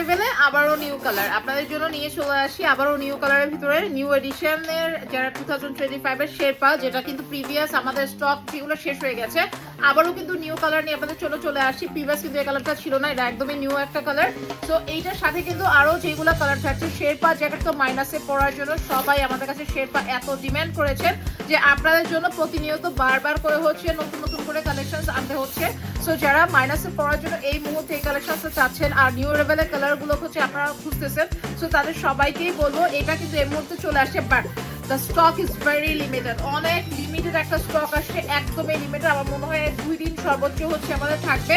রেভেলে আবারও new colour আপনাদের জন্য নিয়ে চলে আসি আবারও নিউ কালারের ভিতরে। নিউ এডিশনের যারা টু থাউজেন্ড টোয়েন্টি ফাইভের শেরপা, যেটা কিন্তু প্রিভিয়াস আমাদের স্টক যেগুলো শেষ হয়ে গেছে আবারও কিন্তু নিউ কালার নিয়ে আপনাদের চলে চলে আসি। প্রিভিয়াস কিন্তু এই কালারটা ছিল না, এটা একদমই নিউ একটা কালার তো এইটার সাথে কিন্তু আরও যেগুলো কালার থাকছে শেরপা জ্যাকেট তো মাইনাসে পরার জন্য সবাই আমাদের কাছে শেরপা এত ডিমান্ড করেছেন যে আপনাদের জন্য প্রতিনিয়ত বারবার করে হচ্ছে নতুন নতুন করে কালেকশন আনতে হচ্ছে। সো যারা মাইনাসে পড়ার জন্য এই মুহূর্তে এই কালেকশনটা চাচ্ছেন আর নিউ লেভেলের কালারগুলো হচ্ছে আপনারা খুঁজতেছেন সো তাদের সবাইকেই বলব এটা কিন্তু এই মুহূর্তে চলে আসছে। But the stock is very limited অনেক লিমিটেড একটা স্টক আসছে, একদমই লিমিটেড আমার মনে হয় দুই দিন সর্বোচ্চ হচ্ছে আমাদের থাকবে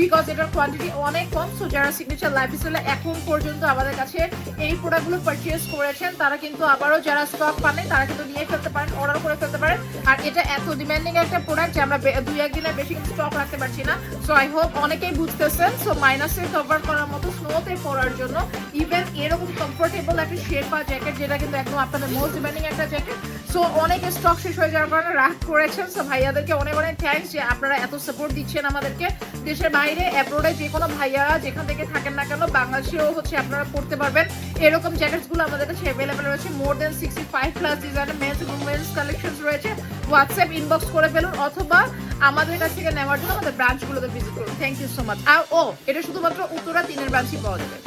বিকজ এটার কোয়ান্টিটি অনেক কম সো যারা সিগনেচার লাইফ স্টাইলে এখন পর্যন্ত আমাদের কাছে এই প্রোডাক্টগুলো পারচেজ করেছেন, তারা কিন্তু আবারও যারা স্টক পাবেন তারা কিন্তু নিয়ে ফেলতে পারেন অর্ডার করে ফেলতে পারেন। আর এটা এত ডিমান্ডিং একটা প্রোডাক্ট যে আমরা দুই একদিনের বেশি কিন্তু স্টক রাখতে পারছি না। সো আই হোপ অনেকেই বুঝতেছেন সো মাইনাসে কভার করার মতো স্নোতে পড়ার জন্য ইভেন এরকম কমফোর্টেবল একটা শেরপা জ্যাকেট যেটা কিন্তু একদম আপনাদের মোস্ট ডিমান্ডিং একটা জ্যাকেট সো অনেক স্টক শেষ হয়ে যাওয়ার কারণে রাগ করেছেন সো ভাইয়াদেরকে অনেক অনেক থ্যাঙ্কস যে আপনারা এত সাপোর্ট দিচ্ছেন আমাদেরকে, দেশের বাইরে অ্যাব্রোডে যে কোনো ভাইয়ারা যেখান থেকে থাকেন না কেন, বাংলাদেশেও হচ্ছে আপনারা পড়তে পারবেন। এরকম জ্যাকেটসগুলো আমাদের কাছে অ্যাভেলেবেল রয়েছে more than sixty five plus ডিজাইনের মেন্স এবং মেন্স কালেকশন রয়েছে। হোয়াটসঅ্যাপ ইনবক্স করে ফেলুন, অথবা আমাদের কাছ থেকে নেওয়ার জন্য আমাদের ব্রাঞ্চগুলোতে ভিজিট করুন। থ্যাংক ইউ সো মাচ আর ও, এটা শুধুমাত্র উত্তরা তিনের ব্রাঞ্চই পাওয়া যাবে।